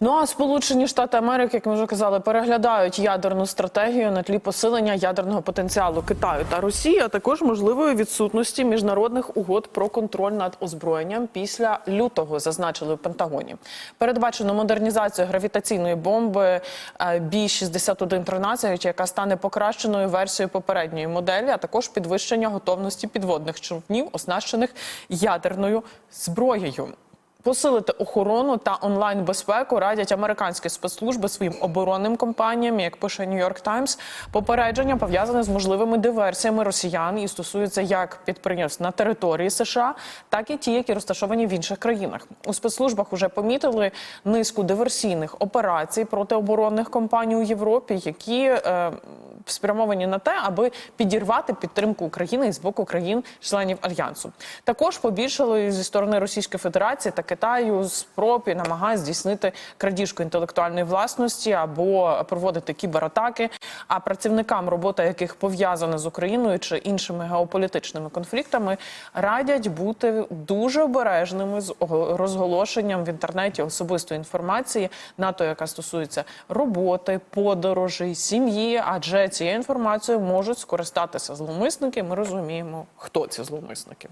Ну а Сполучені Штати Америки, як ми вже казали, переглядають ядерну стратегію на тлі посилення ядерного потенціалу Китаю та Росії, а також можливої відсутності міжнародних угод про контроль над озброєнням після лютого, зазначили в Пентагоні. Передбачено модернізацію гравітаційної бомби бі 6113 яка стане покращеною версією попередньої моделі, а також підвищення готовності підводних човнів, оснащених ядерною зброєю. Посилити охорону та онлайн безпеку радять американські спецслужби своїм оборонним компаніям, як пише York Times. Попередження пов'язане з можливими диверсіями росіян і стосуються як підприємств на території США, так і ті, які розташовані в інших країнах. У спецслужбах вже помітили низку диверсійних операцій проти оборонних компаній у Європі, які е, спрямовані на те, аби підірвати підтримку України з боку країн-членів альянсу. Також побільшало зі сторони Російської Федерації та Китаю спроб і здійснити крадіжку інтелектуальної власності або проводити кібератаки. А працівникам, робота яких пов'язана з Україною чи іншими геополітичними конфліктами, радять бути дуже обережними з розголошенням в інтернеті особистої інформації, НАТО, яка стосується роботи, подорожей, сім'ї, адже цією інформацією можуть скористатися зловмисники. Ми розуміємо, хто ці зловмисники.